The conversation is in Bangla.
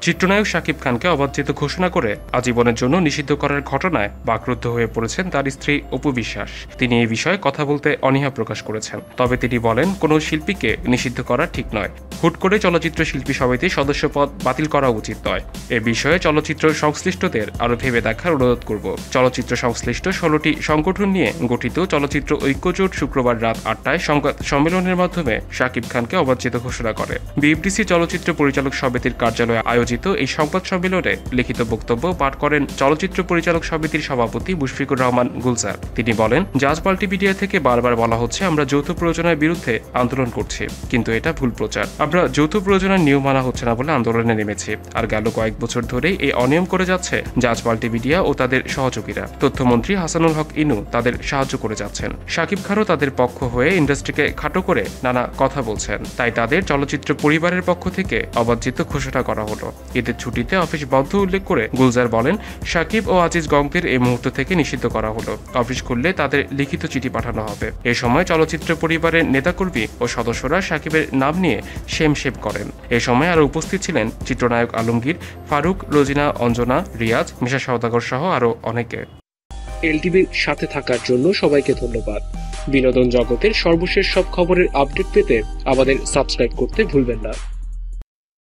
চিত্রনায়ক শাকিব খানকে অবাঞ্ছিত ঘোষণা করে আজীবনের জন্য নিষিদ্ধ করার ঘটনায় বাকরুদ্ধ হয়ে পড়েছেন তার স্ত্রী অপু বিশ্বাস। তিনি এই বিষয়ে কথা বলতে অনীহা প্রকাশ করেছেন। তবে তিনি বলেন, কোনো শিল্পীকে নিষিদ্ধ করা ঠিক নয়। হুট করে চলচ্চিত্র শিল্পী সমিতির সদস্যপদ বাতিল করা উচিত নয়। এ বিষয়ে চলচ্চিত্র সংশ্লিষ্টদের আরও ভেবে দেখার অনুরোধ করব। চলচ্চিত্র সংশ্লিষ্ট ষোলোটি সংগঠন নিয়ে গঠিত চলচ্চিত্র ঐক্যজোট শুক্রবার রাত আটটায় সংবাদ সম্মেলনের মাধ্যমে শাকিব খানকে অবাঞ্ছিত ঘোষণা করে। বিএফডিসি চলচ্চিত্র পরিচালক সমিতির কার্যালয়ে আয়োজিত এই সংবাদ সম্মেলনে লিখিত বক্তব্য পাঠ করেন চলচ্চিত্র পরিচালক সমিতির সভাপতি মুশফিকুর রহমান গুলজার। তিনি বলেন, জাজ মাল্টিমিডিয়া থেকে বারবার বলা হচ্ছে আমরা যৌথ প্রয়োজনের বিরুদ্ধে আন্দোলন করছি, কিন্তু এটা ভুল প্রচার। আমরা যৌথ প্রয়োজনের নিয়ম মানা হচ্ছে না বলে আন্দোলনে নেমেছি। আর গেল কয়েক বছর ধরেই এই অনিয়ম করে যাচ্ছে জাজ মাল্টিমিডিয়া ও তাদের সহযোগীরা। তথ্যমন্ত্রী হাসানুল হক ইনু তাদের সাহায্য করে যাচ্ছেন। শাকিব খানও তাদের পক্ষ হয়ে ইন্ডাস্ট্রিকে খাটো করে নানা কথা বলছেন। তাই তাদের চলচ্চিত্র পরিবারের পক্ষ থেকে অবাঞ্ছিত ঘোষণা করা হলো। ঈদের ছুটিতে অফিস বন্ধ উল্লেখ করে গুলজার বলেন সাকিব ও আজিজ গঙ্গের এই মুহূর্ত থেকে নিষিদ্ধ করা হলো। অফিস খুললে তাদের লিখিত চিঠি পাঠানো হবে। এ সময় চলচ্চিত্র পরিবারের নেতাকর্মী ও সদস্যরা সাকিবের নাম নিয়ে সেম করেন। এ সময় আরও উপস্থিত ছিলেন চিত্রনায়ক আলমগীর, ফারুক, রোজিনা, অঞ্জনা, রিয়াজ, মিশা সওদাগর সহ আরও অনেকে। এলটিভির সাথে থাকার জন্য সবাইকে ধন্যবাদ। বিনোদন জগতের সর্বশেষ সব খবরের আপডেট পেতে আমাদের সাবস্ক্রাইব করতে ভুলবেন না।